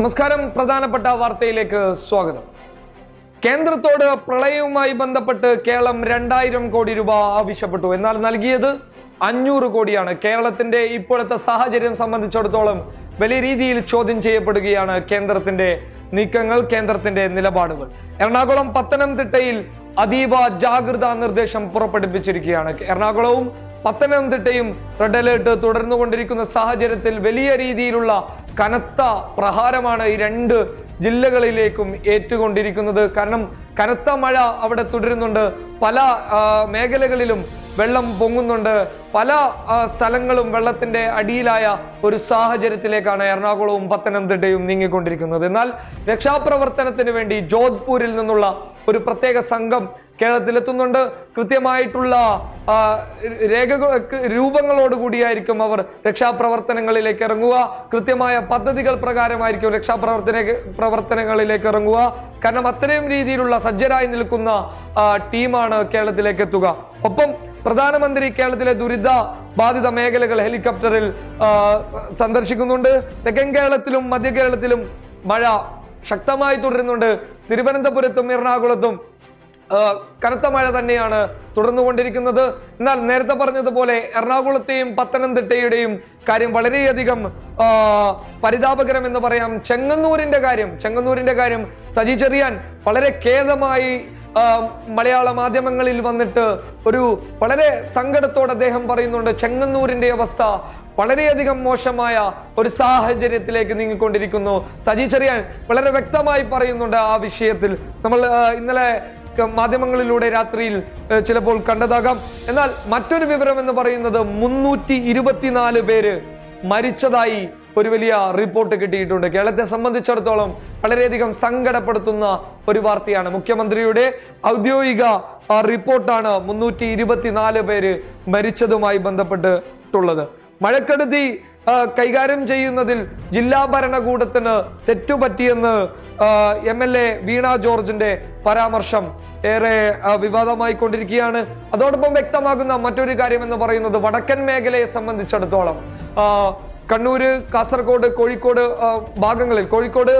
നമസ്കാരം. പ്രധാനപ്പെട്ട വാർത്തയിലേക്ക് സ്വാഗതം. കേന്ദ്രത്തോട് പ്രളയവുമായി ബന്ധപ്പെട്ട് കേരളം രണ്ടായിരം കോടി രൂപ ആവശ്യപ്പെട്ടു. എന്നാൽ നൽകിയത് അഞ്ഞൂറ് കോടിയാണ്. കേരളത്തിന്റെ ഇപ്പോഴത്തെ സാഹചര്യം സംബന്ധിച്ചിടത്തോളം വലിയ രീതിയിൽ ചോദ്യം ചെയ്യപ്പെടുകയാണ് കേന്ദ്രത്തിന്റെ നീക്കങ്ങൾ കേന്ദ്രത്തിന്റെ നിലപാടുകൾ. എറണാകുളം പത്തനംതിട്ടയിൽ അതീവ ജാഗ്രതാ നിർദ്ദേശം പുറപ്പെടുവിച്ചിരിക്കുകയാണ്. എറണാകുളവും പത്തനംതിട്ടയും റെഡ് അലേർട്ട് തുടർന്നു കൊണ്ടിരിക്കുന്ന സാഹചര്യത്തിൽ വലിയ രീതിയിലുള്ള കനത്ത പ്രഹാരമാണ് ഈ രണ്ട് ജില്ലകളിലേക്കും ഏറ്റുകൊണ്ടിരിക്കുന്നത്. കാരണം കനത്ത മഴ അവിടെ തുടരുന്നുണ്ട്. പല മേഖലകളിലും വെള്ളം പൊങ്ങുന്നുണ്ട്. പല സ്ഥലങ്ങളും വെള്ളത്തിന്റെ അടിയിലായ ഒരു സാഹചര്യത്തിലേക്കാണ് എറണാകുളവും പത്തനംതിട്ടയും നീങ്ങിക്കൊണ്ടിരിക്കുന്നത്. എന്നാൽ രക്ഷാപ്രവർത്തനത്തിന് വേണ്ടി ജോധ്പൂരിൽ നിന്നുള്ള ഒരു പ്രത്യേക സംഘം കേരളത്തിലെത്തുന്നുണ്ട്. കൃത്യമായിട്ടുള്ള രേഖകൾ രൂപങ്ങളോട് കൂടിയായിരിക്കും അവർ രക്ഷാപ്രവർത്തനങ്ങളിലേക്ക് ഇറങ്ങുക. കൃത്യമായ പദ്ധതികൾ പ്രകാരമായിരിക്കും രക്ഷാപ്രവർത്തന പ്രവർത്തനങ്ങളിലേക്ക് ഇറങ്ങുക. കാരണം അത്രയും രീതിയിലുള്ള സജ്ജരായി നിൽക്കുന്ന ടീമാണ് കേരളത്തിലേക്ക് എത്തുക. ഒപ്പം പ്രധാനമന്ത്രി കേരളത്തിലെ ദുരിത ബാധിത മേഖലകൾ ഹെലികോപ്റ്ററിൽ സന്ദർശിക്കുന്നുണ്ട്. തെക്കൻ കേരളത്തിലും മധ്യ കേരളത്തിലും മഴ ശക്തമായി തുടരുന്നുണ്ട്. തിരുവനന്തപുരത്തും എറണാകുളത്തും കനത്ത മഴ തന്നെയാണ് തുടർന്നുകൊണ്ടിരിക്കുന്നത്. എന്നാൽ നേരത്തെ പറഞ്ഞതുപോലെ എറണാകുളത്തെയും പത്തനംതിട്ടയുടെയും കാര്യം വളരെയധികം പരിതാപകരം എന്ന് പറയാം ചെങ്ങന്നൂരിന്റെ കാര്യം. ചെങ്ങന്നൂരിന്റെ കാര്യം സജി ചെറിയാൻ വളരെ ഖേദമായി മലയാള മാധ്യമങ്ങളിൽ വന്നിട്ട് ഒരു വളരെ സങ്കടത്തോടെ അദ്ദേഹം പറയുന്നുണ്ട് ചെങ്ങന്നൂരിന്റെ അവസ്ഥ വളരെയധികം മോശമായ ഒരു സാഹചര്യത്തിലേക്ക് നീങ്ങിക്കൊണ്ടിരിക്കുന്നു. സജി ചെറിയാൻ വളരെ വ്യക്തമായി പറയുന്നുണ്ട് ആ വിഷയത്തിൽ. നമ്മൾ ഇന്നലെ മാധ്യമങ്ങളിലൂടെ രാത്രിയിൽ ചിലപ്പോൾ കണ്ടതാകാം. എന്നാൽ മറ്റൊരു വിവരം എന്ന് പറയുന്നത് മുന്നൂറ്റി ഇരുപത്തിനാല് പേര് മരിച്ചതായി ഒരു വലിയ റിപ്പോർട്ട് കിട്ടിയിട്ടുണ്ട്. കേരളത്തെ സംബന്ധിച്ചിടത്തോളം വളരെയധികം സങ്കടപ്പെടുത്തുന്ന ഒരു വാർത്തയാണ്. മുഖ്യമന്ത്രിയുടെ ഔദ്യോഗിക റിപ്പോർട്ടാണ് മുന്നൂറ്റി ഇരുപത്തിനാല് പേര് മരിച്ചതുമായി ബന്ധപ്പെട്ടിട്ടുള്ളത്. മഴക്കെടുതി കൈകാര്യം ചെയ്യുന്നതിൽ ജില്ലാ ഭരണകൂടത്തിന് തെറ്റുപറ്റിയെന്ന് എം എൽ എ വീണ ജോർജിന്റെ പരാമർശം ഏറെ വിവാദമായി കൊണ്ടിരിക്കുകയാണ് അതോടൊപ്പം വ്യക്തമാകുന്ന മറ്റൊരു കാര്യം എന്ന് പറയുന്നത് വടക്കൻ മേഖലയെ സംബന്ധിച്ചിടത്തോളം കണ്ണൂര് കാസർഗോഡ് കോഴിക്കോട് ഭാഗങ്ങളിൽ കോഴിക്കോട്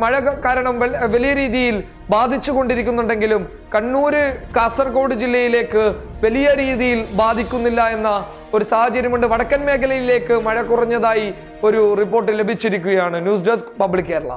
മഴ കാരണം വലിയ രീതിയിൽ ബാധിച്ചു കൊണ്ടിരിക്കുന്നുണ്ടെങ്കിലും കണ്ണൂര് കാസർഗോഡ് ജില്ലയിലേക്ക് വലിയ രീതിയിൽ ബാധിക്കുന്നില്ല എന്ന ഒരു സാഹചര്യമുണ്ട്. വടക്കൻ മേഖലയിലേക്ക് മഴ കുറഞ്ഞതായി ഒരു report ലഭിച്ചിരിക്കുകയാണ്. News desk public Kerala.